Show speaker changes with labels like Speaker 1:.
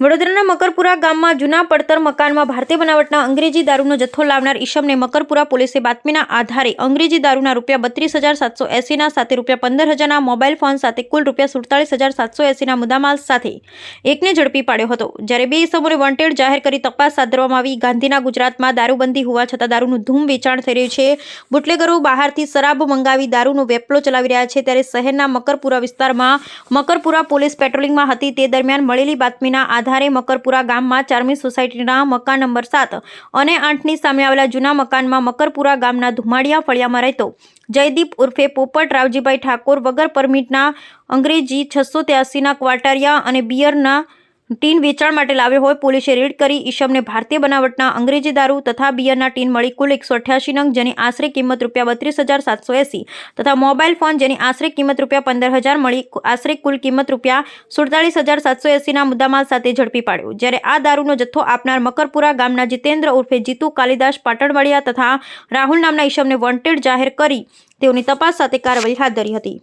Speaker 1: વડોદરાના મકરપુરા ગામમાં જૂના પડતર મકાનમાં ભારતીય બનાવટના અંગ્રેજી દારૂનો જથ્થો લાવનાર ઈશમને મકરપુરા પોલીસે બાતમીના આધારે અંગ્રેજી દારૂના રૂપિયા બત્રીસ હજાર સાતસો એસીના સાથે રૂપિયા પંદર હજારના મોબાઈલ ફોન સાથે કુલ રૂપિયા સુડતાલીસ હજાર સાતસો એસીના મુદ્દામાલ સાથે એકને ઝડપી પાડ્યો હતો. જ્યારે બે ઈસમોને વોન્ટેડ જાહેર કરી તપાસ હાથ આવી, ગાંધીના ગુજરાતમાં દારૂબંધી હોવા છતાં દારૂનું ધૂમ વેચાણ થઈ રહ્યું છે. બુટલેગરો બહારથી શરાબ મંગાવી દારૂનો વેપલો ચલાવી રહ્યા છે. ત્યારે શહેરના મકરપુરા વિસ્તારમાં મકરપુરા પોલીસ પેટ્રોલિંગમાં હતી. તે દરમિયાન મળેલી બાતમીના આધારે મકરપુરા ગામમાં ચારમી સોસાયટીના મકાન નંબર સાત અને આઠની સામે આવેલા જૂના મકાનમાં મકરપુરા ગામના ધુમાડિયા ફળિયામાં રહેતો જયદીપ ઉર્ફે પોપટ રાવજીભાઈ ઠાકોર વગર પરમિટના અંગ્રેજી છસો ત્યાસીના ક્વાર્ટરિયા અને બિયરના ટીન વેચાણ માટે લાવ્યો હોય પોલીસે રેડ કરી ઈશમને ભારતીય બનાવટના અંગ્રેજી દારૂ તથા બિયરના ટીન મળી કુલ એકસો અઠ્યાસી નંગ, જેની આશરે કિંમત રૂપિયા બત્રીસ હજાર સાતસો એંસી તથા મોબાઈલ ફોન, જેની આશરે કિંમત રૂપિયા પંદર હજાર મળી આશરે કુલ કિંમત રૂપિયા સુડતાલીસ હજાર સાતસો એંસીના મુદ્દામાલ સાથે ઝડપી પાડ્યો. જ્યારે આ દારૂનો જથ્થો આપનાર મકરપુરા ગામના જીતેન્દ્ર ઉર્ફે જીતુ કાલિદાસ પાટણવાડિયા તથા રાહુલ નામના ઈશમને વોન્ટેડ જાહેર કરી તેઓની તપાસ સાથે કાર્યવાહી હાથ ધરી હતી.